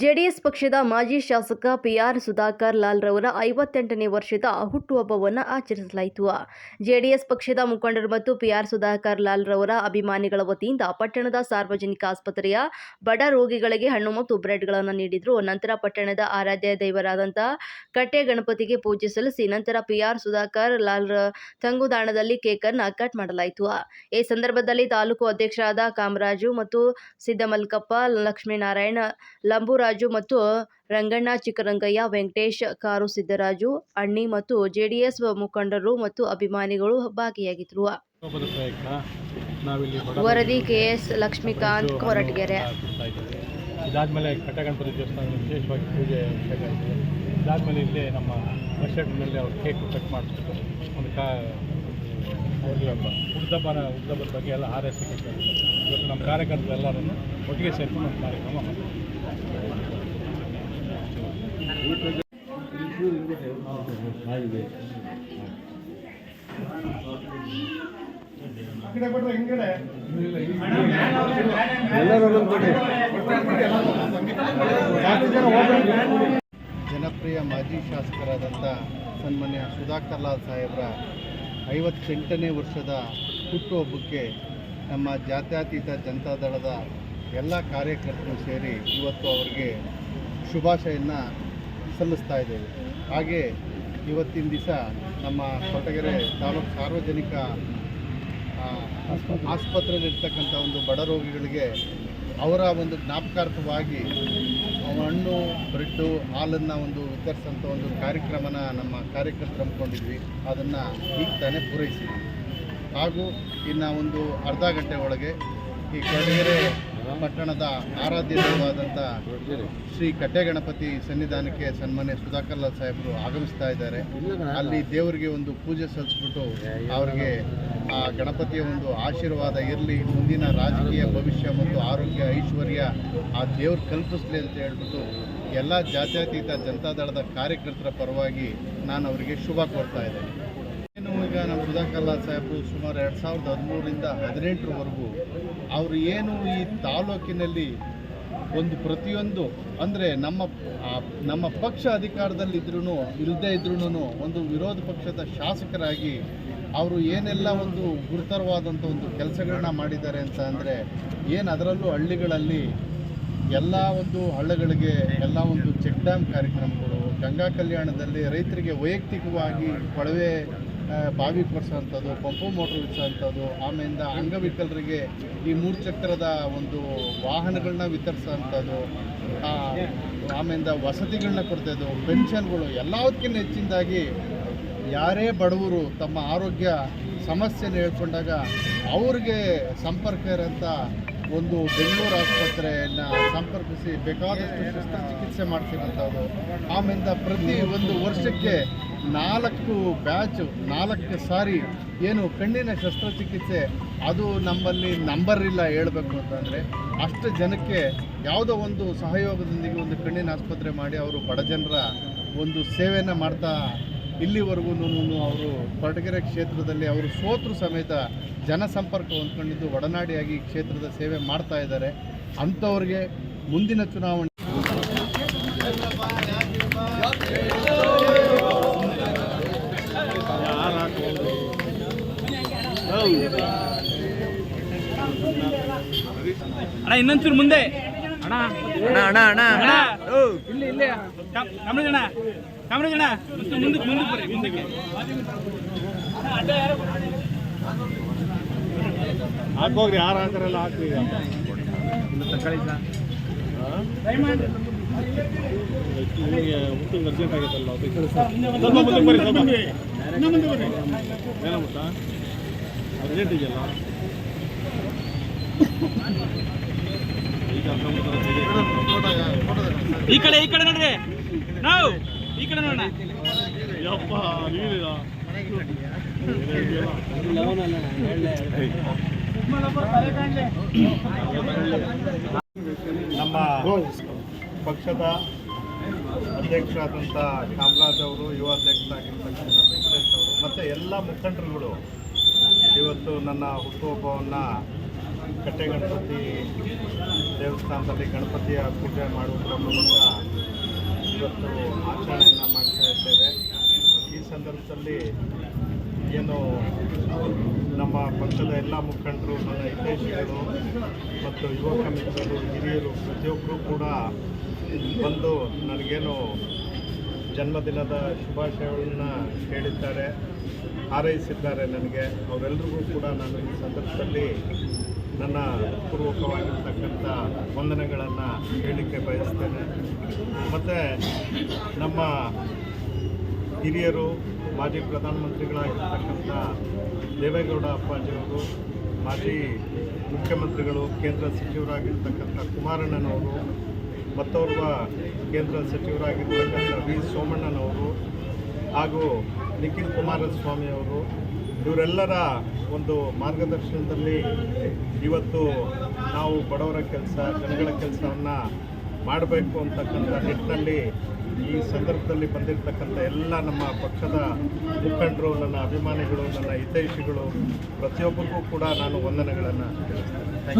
JDS ಪಕ್ಷದ ಮಾಜಿ ಶಾಸಕ ಪಿಆರ್ ಸುಧಾಕರ್ ಲಾಲ್ ರವರ ಐವತ್ತೆಂಟನೇ ವರ್ಷದ ಹುಟ್ಟುಹಬ್ಬವನ್ನು ಆಚರಿಸಲಾಯಿತು. ಜೆಡಿಎಸ್ ಪಕ್ಷದ ಮುಖಂಡರು ಮತ್ತು ಪಿಆರ್ ಸುಧಾಕರ್ ಲಾಲ್ ರವರ ಅಭಿಮಾನಿಗಳ ವತಿಯಿಂದ ಪಟ್ಟಣದ ಸಾರ್ವಜನಿಕ ಆಸ್ಪತ್ರೆಯ ಬಡ ರೋಗಿಗಳಿಗೆ ಹಣ್ಣು ಮತ್ತು ಬ್ರೆಡ್ಗಳನ್ನು ನೀಡಿದರು. ನಂತರ ಪಟ್ಟಣದ ಆರಾಧ್ಯ ದೈವರಾದಂತಹ ಕಟ್ಟೆ ಗಣಪತಿಗೆ ಪೂಜೆ ಸಲ್ಲಿಸಿ ನಂತರ ಪಿಆರ್ ಸುಧಾಕರ್ ಲಾಲ್ ತಂಗುದಾಣದಲ್ಲಿ ಕೇಕ್ ಅನ್ನು ಕಟ್ ಮಾಡಲಾಯಿತು. ಈ ಸಂದರ್ಭದಲ್ಲಿ ತಾಲೂಕು ಅಧ್ಯಕ್ಷರಾದ ಕಾಮರಾಜು ಮತ್ತು ಸಿದ್ದಮಲ್ಕಪ್ಪ ಲಕ್ಷ್ಮೀನಾರಾಯಣ, ಲಂಬುರಾಜು ಮತ್ತು ರಂಗಣ್ಣ ಚಿಕ್ಕರಂಗಯ್ಯ, ವೆಂಕಟೇಶ್ ಕಾರು ಸಿದ್ದರಾಜು, ಅಣ್ಣಿ ಮತ್ತು ಜೆಡಿಎಸ್ ಮುಖಂಡರು ಮತ್ತು ಅಭಿಮಾನಿಗಳು ಭಾಗಿಯಾಗಿದ್ದರು ವರದಿ ಕೆಎಸ್ ಲಕ್ಷ್ಮೀಕಾಂತ್ ಕೊರಟಗೆರೆ ಇದಾದಮೇಲೆ ಕಟ್ಟಗಣಪತಿ ದೇವಸ್ಥಾನ ವಿಶೇಷವಾಗಿ ಪೂಜೆ ಇದಾದಮೇಲೆ ಇಲ್ಲೇ ನಮ್ಮ ಬಸ್ ಮೇಲೆ ಅವ್ರು ಕೇಕ್ ಕಟ್ ಮಾಡಿಸ್ಬಿಟ್ಟು ಒಂದು ಕಾ ಹುಡ್ದಬ್ಬನ ಹುಡ್ದಬ್ಬದ ಬಗ್ಗೆ ಎಲ್ಲ ಹಾರೈಸಿ ಇವತ್ತು ನಮ್ಮ ಕಾರ್ಯಕರ್ತರೆಲ್ಲರನ್ನು ಒಟ್ಟಿಗೆ ಸೇರ್ಕೊಂಡು ನಮ್ಮ ಕಾರ್ಯಕ್ರಮ ಜನಪ್ರಿಯ ಮಾಜಿ ಶಾಸಕರಾದಂಥ ಸನ್ಮಾನ್ಯ ಸುಧಾಕರ್ ಲಾಲ್ ಸಾಹೇಬರ ಐವತ್ತೆಂಟನೇ ವರ್ಷದ ಹುಟ್ಟುಹಬ್ಬಕ್ಕೆ ನಮ್ಮ ಜಾತ್ಯತೀತ ಜನತಾದಳದ ಎಲ್ಲ ಕಾರ್ಯಕರ್ತರು ಸೇರಿ ಇವತ್ತು ಅವರಿಗೆ ಶುಭಾಶಯನ್ನು ಸಲ್ಲಿಸ್ತಾ ಇದ್ದೇವೆ. ಹಾಗೆ ಇವತ್ತಿನ ದಿವಸ ನಮ್ಮ ಕೊಟಗೆರೆ ತಾಲೂಕು ಸಾರ್ವಜನಿಕ ಆಸ್ಪತ್ರೆಯಲ್ಲಿರ್ತಕ್ಕಂಥ ಒಂದು ಬಡ ರೋಗಿಗಳಿಗೆ ಅವರ ಒಂದು ಜ್ಞಾಪಕಾರ್ಥವಾಗಿ ಹಣ್ಣು ಬ್ರೆಡ್ಡು ಹಾಲನ್ನು ಒಂದು ವಿತರಿಸೋಂಥ ಒಂದು ಕಾರ್ಯಕ್ರಮನ ನಮ್ಮ ಕಾರ್ಯಕರ್ತರು ಹಮ್ಮಿಕೊಂಡಿದ್ವಿ. ಅದನ್ನು ಈಗ ತಾನೇ ಪೂರೈಸಿದ್ವಿ. ಹಾಗೂ ಇನ್ನು ಒಂದು ಅರ್ಧ ಗಂಟೆ ಒಳಗೆ ಈ ಕೊರಟಗೆರೆ ಪಟ್ಟಣದ ಆರಾಧ್ಯ ದೈವವಾದಂಥ ಶ್ರೀ ಕಟ್ಟೆಗಣಪತಿ ಸನ್ನಿಧಾನಕ್ಕೆ ಸನ್ಮಾನ್ಯ ಸುಧಾಕರ್ ಲಾಲ್ ಸಾಹೇಬರು ಆಗಮಿಸ್ತಾ ಇದ್ದಾರೆ. ಅಲ್ಲಿ ದೇವರಿಗೆ ಒಂದು ಪೂಜೆ ಸಲ್ಲಿಸ್ಬಿಟ್ಟು ಅವರಿಗೆ ಆ ಗಣಪತಿಯ ಒಂದು ಆಶೀರ್ವಾದ ಇರಲಿ, ಮುಂದಿನ ರಾಜಕೀಯ ಭವಿಷ್ಯ ಮತ್ತು ಆರೋಗ್ಯ ಐಶ್ವರ್ಯ ಆ ದೇವ್ರು ಕಲ್ಪಿಸಲಿ ಅಂತ ಹೇಳ್ಬಿಟ್ಟು ಎಲ್ಲ ಜಾತ್ಯತೀತ ಜನತಾದಳದ ಕಾರ್ಯಕರ್ತರ ಪರವಾಗಿ ನಾನು ಅವರಿಗೆ ಶುಭ ಕೊಡ್ತಾ ಇದ್ದೇನೆ. ನಮ್ಮ ಸುಧಾಕರ್ ಲಾಲ್ ಸಾಹೇಬರು ಸುಮಾರು ಎರಡು ಸಾವಿರದ ಹದಿಮೂರರಿಂದ ಹದಿನೆಂಟರವರೆಗೂ ಅವರು ಏನು ಈ ತಾಲೂಕಿನಲ್ಲಿ ಒಂದು ಪ್ರತಿಯೊಂದು, ಅಂದರೆ ನಮ್ಮ ನಮ್ಮ ಪಕ್ಷ ಅಧಿಕಾರದಲ್ಲಿದ್ರೂ ಇಲ್ಲದೇ ಇದ್ರೂ ಒಂದು ವಿರೋಧ ಪಕ್ಷದ ಶಾಸಕರಾಗಿ ಅವರು ಏನೆಲ್ಲ ಒಂದು ಗುರುತರವಾದಂಥ ಒಂದು ಕೆಲಸಗಳನ್ನ ಮಾಡಿದ್ದಾರೆ ಅಂತ ಅಂದರೆ ಏನು ಅದರಲ್ಲೂ ಹಳ್ಳಿಗಳಲ್ಲಿ ಎಲ್ಲ ಒಂದು ಹಳ್ಳಗಳಿಗೆ ಎಲ್ಲ ಒಂದು ಚೆಕ್ ಡ್ಯಾಮ್ ಕಾರ್ಯಕ್ರಮಗಳು, ಗಂಗಾ ಕಲ್ಯಾಣದಲ್ಲಿ ರೈತರಿಗೆ ವೈಯಕ್ತಿಕವಾಗಿ ಕೊಳವೆ ಬಾವಿ ಕೊಡಿಸುವಂಥದ್ದು ಪಂಪು ಮೋಟ್ರ್ ಇಡಿಸೋಂಥದ್ದು ಆಮೇಲಿಂದ ಅಂಗವಿಕಲರಿಗೆ ಈ ಮೂರು ಚಕ್ರದ ಒಂದು ವಾಹನಗಳನ್ನ ವಿತರಿಸೋವಂಥದ್ದು ಆಮೇಲಿಂದ ವಸತಿಗಳನ್ನ ಕೊಡ್ತಾಯಿದ್ದು ಪೆನ್ಷನ್ಗಳು ಎಲ್ಲದಕ್ಕಿಂತ ಹೆಚ್ಚಿನದಾಗಿ ಯಾರೇ ಬಡವರು ತಮ್ಮ ಆರೋಗ್ಯ ಸಮಸ್ಯೆನ ಹೇಳ್ಕೊಂಡಾಗ ಅವ್ರಿಗೆ ಸಂಪರ್ಕ ಇರೋಂಥ ಒಂದು ಬೆಂಗಳೂರು ಆಸ್ಪತ್ರೆಯನ್ನು ಸಂಪರ್ಕಿಸಿ ಬೇಕಾದಷ್ಟು ಶಸ್ತ್ರಚಿಕಿತ್ಸೆ ಮಾಡ್ತಿರೋಂಥದ್ದು. ಆಮೇಲಿಂದ ಪ್ರತಿ ಒಂದು ವರ್ಷಕ್ಕೆ ನಾಲ್ಕು ಬ್ಯಾಚ್, ನಾಲ್ಕು ಸಾರಿ ಏನು ಕಣ್ಣಿನ ಶಸ್ತ್ರಚಿಕಿತ್ಸೆ, ಅದು ನಮ್ಮಲ್ಲಿ ನಂಬರ್ ಇಲ್ಲ ಹೇಳಬೇಕು ಅಂತಂದರೆ ಅಷ್ಟು ಜನಕ್ಕೆ ಯಾವುದೋ ಒಂದು ಸಹಯೋಗದೊಂದಿಗೆ ಒಂದು ಕಣ್ಣಿನ ಆಸ್ಪತ್ರೆ ಮಾಡಿ ಅವರು ಬಡ ಜನರ ಒಂದು ಸೇವೆಯನ್ನು ಮಾಡ್ತಾ ಇಲ್ಲಿವರೆಗೂ ಅವರು ಕೊರಟಗೆರೆ ಕ್ಷೇತ್ರದಲ್ಲಿ ಅವರು ಸೋತರು ಸಮೇತ ಜನಸಂಪರ್ಕ ಹೊಂದ್ಕೊಂಡಿದ್ದು ಒಡನಾಡಿಯಾಗಿ ಕ್ಷೇತ್ರದ ಸೇವೆ ಮಾಡ್ತಾ ಇದ್ದಾರೆ. ಅಂಥವ್ರಿಗೆ ಮುಂದಿನ ಚುನಾವಣೆ ಅಣ್ಣ ಇನ್ನೊಂಚೂರು ಮುಂದೆ. ಅಣ್ಣ. ಅಣ್ಣ ಅಣ್ಣ ಅಣ್ಣ. ಇಲ್ಲಿ ಇಲ್ಲಿ. ಕಾಮರಾಜ್ ಅಣ್ಣ. ಕಾಮರಾಜ್ ಅಣ್ಣ. ಒಂಚೂರು ಮುಂದಕ್ಕೆ ಮುಂದಕ್ಕೆ ಬರ್ರಿ ಮುಂದಕ್ಕೆ. ಹಾಕೋಗ್ರಿ ಯಾರು ಹಾಕ್ತಾರಲ್ಲ ಹಾಕ್ರಿ. ಈಗ ನಿಮಗೆ ಹುಟ್ಟಿಗೆ ಅರ್ಜೆಂಟ್ ಆಗಿತ್ತಲ್ಲ ಸ್ವಲ್ಪ ಮುಂದಕ್ಕೆ ಬರ್ರಿ. ಸ್ವಲ್ಪ ಅರ್ಜೆಂಟ್ ಈ ಕಡೆ ಈ ಕಡೆ ನೋಡ್ರಿ ನಾವು ಈ ಕಡೆ ನೋಡೋಣ. ಯಪ್ಪ ನೀನಿದ ನಮ್ಮ ಪಕ್ಷದ ಅಧ್ಯಕ್ಷರಾದಂಥ ಕಾಮರಾಜ್ ಅವರು ಯುವ ಅಧ್ಯಕ್ಷರಾಗಿರ್ತಕ್ಕಂಥ ವೆಂಕಟೇಶ್ ಅವರು ಮತ್ತೆ ಎಲ್ಲ ಮುಖಂಡರುಗಳು ಇವತ್ತು ನನ್ನ ಹುಟ್ಟುಹಬ್ಬವನ್ನು ಕಟ್ಟೆ ಗಣಪತಿ ದೇವಸ್ಥಾನದಲ್ಲಿ ಗಣಪತಿಯ ಪೂಜೆ ಮಾಡುವುದರ ಮೂಲಕ ಇವತ್ತು ಆಚರಣೆಯನ್ನು ಮಾಡ್ತಾ ಇದ್ದೇವೆ. ಈ ಸಂದರ್ಭದಲ್ಲಿ ಏನು ನಮ್ಮ ಪಕ್ಷದ ಎಲ್ಲ ಮುಖಂಡರು, ನನ್ನ ಹಿತೈಷಿಗಳು ಮತ್ತು ಯುವಕ ಮಿತ್ರರು, ಹಿರಿಯರು ಪ್ರತಿಯೊಬ್ಬರೂ ಕೂಡ ಬಂದು ನನಗೇನು ಜನ್ಮದಿನದ ಶುಭಾಶಯಗಳನ್ನ ಹೇಳಿದ್ದಾರೆ, ಹಾರೈಸಿದ್ದಾರೆ ನನಗೆ. ಅವರೆಲ್ಲರಿಗೂ ಕೂಡ ನಾನು ಈ ಸಂದರ್ಭದಲ್ಲಿ ನನ್ನ ಪೂರ್ವಕವಾಗಿರ್ತಕ್ಕಂಥ ವಂದನೆಗಳನ್ನು ಹೇಳಲಿಕ್ಕೆ ಬಯಸ್ತೇನೆ. ಮತ್ತು ನಮ್ಮ ಹಿರಿಯರು, ಮಾಜಿ ಪ್ರಧಾನಮಂತ್ರಿಗಳಾಗಿರ್ತಕ್ಕಂಥ ದೇವೇಗೌಡ ಅಪ್ಪಾಜಿಯವರು, ಮಾಜಿ ಮುಖ್ಯಮಂತ್ರಿಗಳು, ಕೇಂದ್ರ ಸಚಿವರಾಗಿರ್ತಕ್ಕಂಥ ಕುಮಾರಣ್ಣನವರು ಮತ್ತೋರ್ವ ಕೇಂದ್ರ ಸಚಿವರಾಗಿರ್ತಕ್ಕಂಥ ವಿ ಸೋಮಣ್ಣನವರು ಹಾಗೂ ನಿಖಿಲ್ ಕುಮಾರಸ್ವಾಮಿ ಅವರು, ಇವರೆಲ್ಲರ ಒಂದು ಮಾರ್ಗದರ್ಶನದಲ್ಲಿ ಇವತ್ತು ನಾವು ಬಡವರ ಕೆಲಸ, ಜನಗಳ ಕೆಲಸವನ್ನು ಮಾಡಬೇಕು ಅಂತಕ್ಕಂಥ ನಿಟ್ಟಿನಲ್ಲಿ ಈ ಸಂದರ್ಭದಲ್ಲಿ ಬಂದಿರತಕ್ಕಂಥ ಎಲ್ಲ ನಮ್ಮ ಪಕ್ಷದ ಮುಖಂಡರು, ನನ್ನ ಅಭಿಮಾನಿಗಳು, ನನ್ನ ಹಿತೈಷಿಗಳು, ಪ್ರತಿಯೊಬ್ಬರಿಗೂ ಕೂಡ ನಾನು ವಂದನೆಗಳನ್ನು ತಿಳಿಸ್ತೇನೆ.